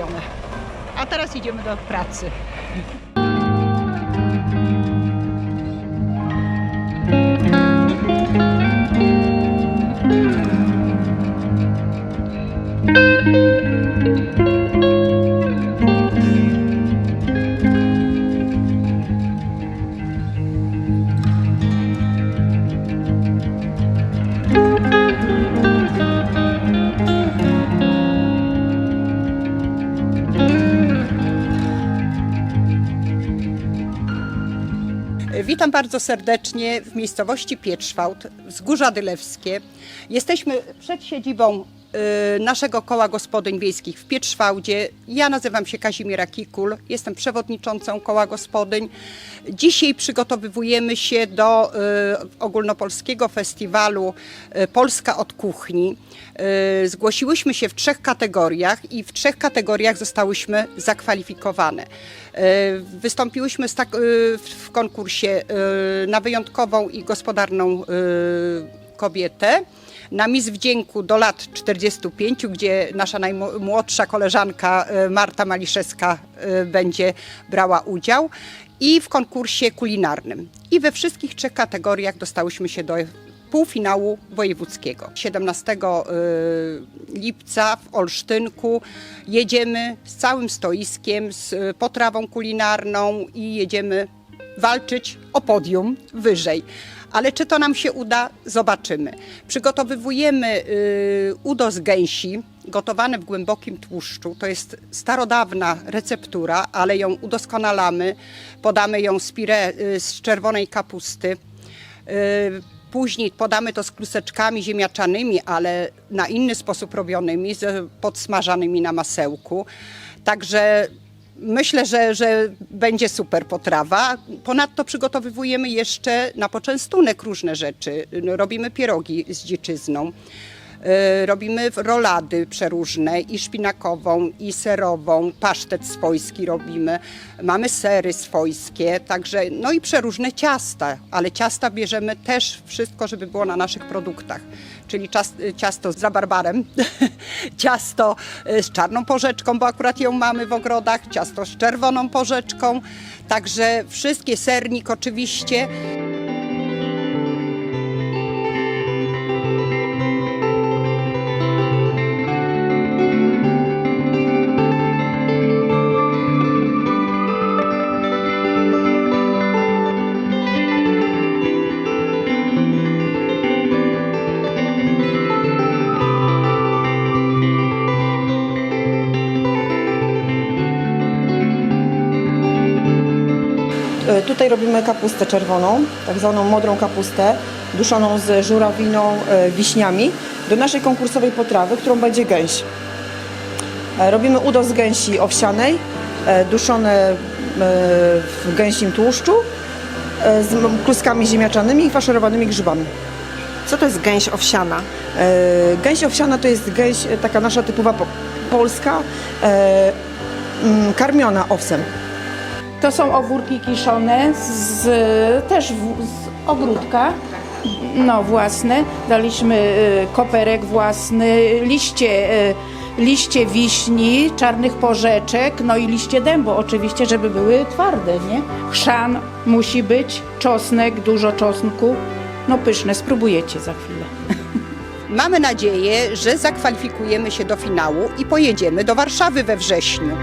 zrobione. A teraz idziemy do pracy. Witam bardzo serdecznie w miejscowości Pietrzwałt, Wzgórza Dylewskie. Jesteśmy przed siedzibą naszego koła gospodyń wiejskich w Pietrzwałdzie. Ja nazywam się Kazimiera Kikul, jestem przewodniczącą koła gospodyń. Dzisiaj przygotowujemy się do y, ogólnopolskiego festiwalu y, Polska od kuchni. Y, Zgłosiłyśmy się w trzech kategoriach i w trzech kategoriach zostałyśmy zakwalifikowane. Y, Wystąpiłyśmy tak, y, w konkursie y, na wyjątkową i gospodarną y, kobietę. Na Miss Wdzięku do lat 45, gdzie nasza najmłodsza koleżanka y, Marta Maliszewska y, będzie brała udział i w konkursie kulinarnym. I we wszystkich trzech kategoriach dostałyśmy się do półfinału wojewódzkiego. 17 y, lipca w Olsztynku jedziemy z całym stoiskiem, z potrawą kulinarną i jedziemy walczyć o podium wyżej. Ale czy to nam się uda? Zobaczymy. Przygotowywujemy y, udo z gęsi, gotowane w głębokim tłuszczu. To jest starodawna receptura, ale ją udoskonalamy. Podamy ją z pire y, z czerwonej kapusty. Y, Później podamy to z kluseczkami ziemniaczanymi, ale na inny sposób robionymi, podsmażanymi na masełku. Także myślę, że, że będzie super potrawa. Ponadto przygotowujemy jeszcze na poczęstunek różne rzeczy. Robimy pierogi z dziczyzną. Y, Robimy rolady przeróżne i szpinakową, i serową, pasztet swojski robimy. Mamy sery swojskie, także no i przeróżne ciasta, ale ciasta bierzemy też wszystko, żeby było na naszych produktach. Czyli cias- ciasto z rabarbarem, ciasto y, z czarną porzeczką, bo akurat ją mamy w ogrodach, ciasto z czerwoną porzeczką, także wszystkie sernik oczywiście. Tutaj robimy kapustę czerwoną, tak zwaną modrą kapustę, duszoną z żurawiną, e, wiśniami, do naszej konkursowej potrawy, którą będzie gęś. E, Robimy udo z gęsi owsianej, e, duszone e, w gęsim tłuszczu, e, z kluskami ziemniaczanymi i faszerowanymi grzybami. Co to jest gęś owsiana? E, Gęś owsiana to jest gęś e, taka nasza typowa po- polska, e, karmiona owsem. To są ogórki kiszone z, też w, z ogródka. No własne. Daliśmy y, koperek własny, liście, y, liście wiśni, czarnych porzeczek, no i liście dębu oczywiście, żeby były twarde, nie? Chrzan musi być, czosnek, dużo czosnku. No pyszne, spróbujecie za chwilę. Mamy nadzieję, że zakwalifikujemy się do finału i pojedziemy do Warszawy we wrześniu.